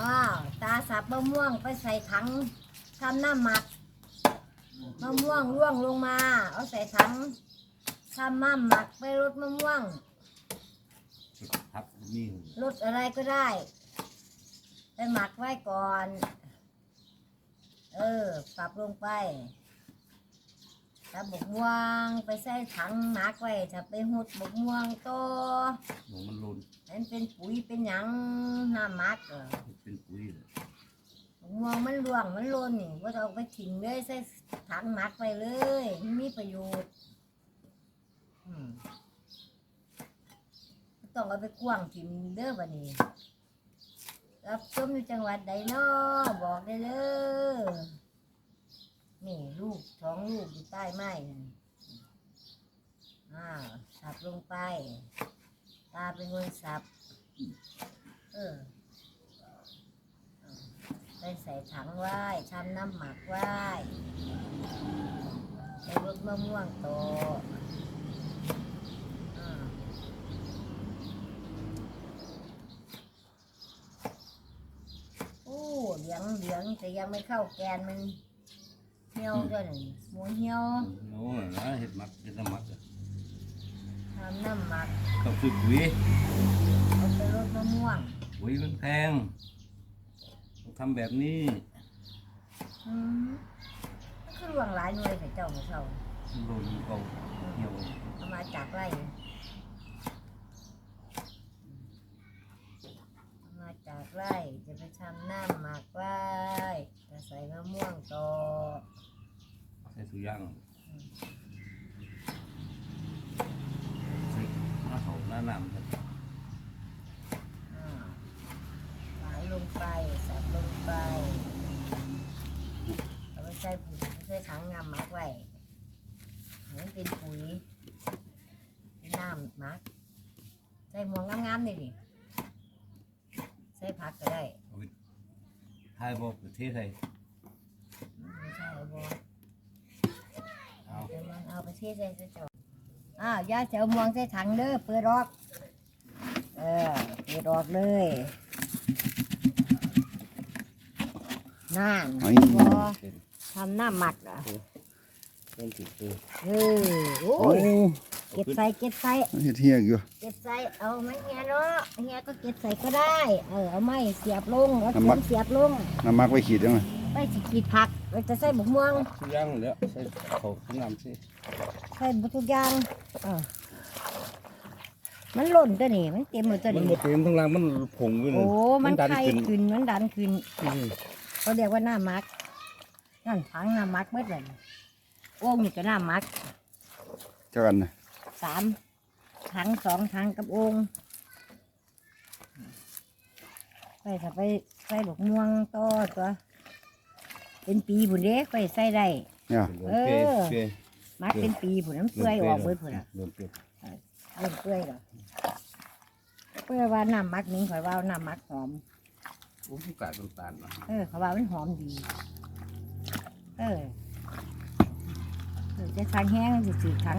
อ้าวตาสับมะม่วงไปใส่ถังทำน้ำหมักมะม่วงร่วงลงมา เอาใส่ถังทำน้ำหมักไปรดมะม่วงพับนี่รดอะไรก็ได้ ไปหมักไว้ก่อน เออปรับลงไปถ้าบกม่วงไปใส่ถังหมักไว้ถ้าไปหุดบกม่วงโตหนูมันหลุน มันเป็นปุ๋ยเป็นหยังน้ำหมักเออเป็นปุ๋ยเลยบกม่วงมันร่วงมันหล่นนี่ว่าเอาไปทิ้งเลยใส่ถังหมักไปเลยมันมีประโยชน์อืมบ่ต้องเอาไปกว้างทิ้งเด้อบัดนี้รับชมอยู่จังหวัดใดน้อบอกได้เลยนี่ลูกท้องลูกอยู่ใต้ไม้นั่นอ้าวสับลงไป ตาเป็นคนสับ เออไปใส่ถังไว้ทำน้ำหมักไว้ใส่รสมะม่วงโตอ่าโอ้เหลืองเหลืองแต่ยังไม่เข้าแกนมันเหี่ยวด้วยนี่หมูเหี่ยว โน่นนะเห็ดหมักเห็ดน้ำหมักอะ ทำน้ำหมักต้องซื้อปุ๋ยเอาไปรดมะม่วงปุ๋ยมันแพงต้องทำแบบนี้อืมมันคือหลวงหลายหน่วยแต่เจ้าของเขามันหลุนเก่าเหี่ยวเอามาจากไร่เอามาจากไร่จะไปทำน้ำหมักไว้จะใส่มะม่วงโตใส่สุย่างใส่ หน้าเขาหน้าน้ำครับอ่าไหลลงไปสับลงไปเอาไปใส่ปุ๋ยใส่ถังน้ำหมักไว้ให้มันเป็นปุ๋ยเป็นน้ำหมักใส่หมวงงามๆนี่ดิใส่ผักก็ได้ทายบอกประเทศไทยไม่ใช่เอาบอเอา เดี๋ยวมันเอาไปเทใส่ใส่จอก อ้าวย่าจะเอาหมวงใส่ถังเด้อเปิดออก เออเปิดออกเลยนั่นเฮ้ย พอทำน้ำหมักอะเป็นติดตัวเออโอ้โอ้ยเก็บใส่เก็บใส่ เฮ็ดเฮียอยู่เก็บใส่เอาไม้เฮียเนาะเฮียก็เก็บใส่ก็ได้ เออเอาไม้เสียบลงเอาน้ำถุมัดงเสียบลงน้ำมักไว้ขีดยังไงไปสิขีดผักเราจะใส่บุกม่วงสุย่างแล้วใส่เขาขึ้นน้ำสิ ใส่บุทุกอย่างเออมันหล่นตัวนี้มันเต็มเลยตัวมันนี้หมดเต็มทั้งล่างมันผงอยู่โอ้เลยมันดันไข่ขึ้นขึ้นมันดันขึ้น อืมเขาเรียกว่าหน้ามักนั่นถังหน้ามักเมื่อไหร่โอ่งนี่ก็หน้ามักเจ้ากันนะสามถังสองถังกับโอ่งไปถ้าไปใส่ดอกม่วงต่อตัว เป็นปีผุนเด้ไปใส่ได้ เนี่ยเออเปรี้ยว มักเป็นปีผุนน้ำเปื่อยออกเบิดผุนอะเริ่มเปรี้ยวเริ่มเปื่อยแล้วเปื่อยว่าน้ำมักนี้ข่อยว่าน้ำมักหอมโอ้ยกาดน้ำตาลเนาะเออเขาว่ามันหอมดี เออเออจะทางแห้งจะจืดทาง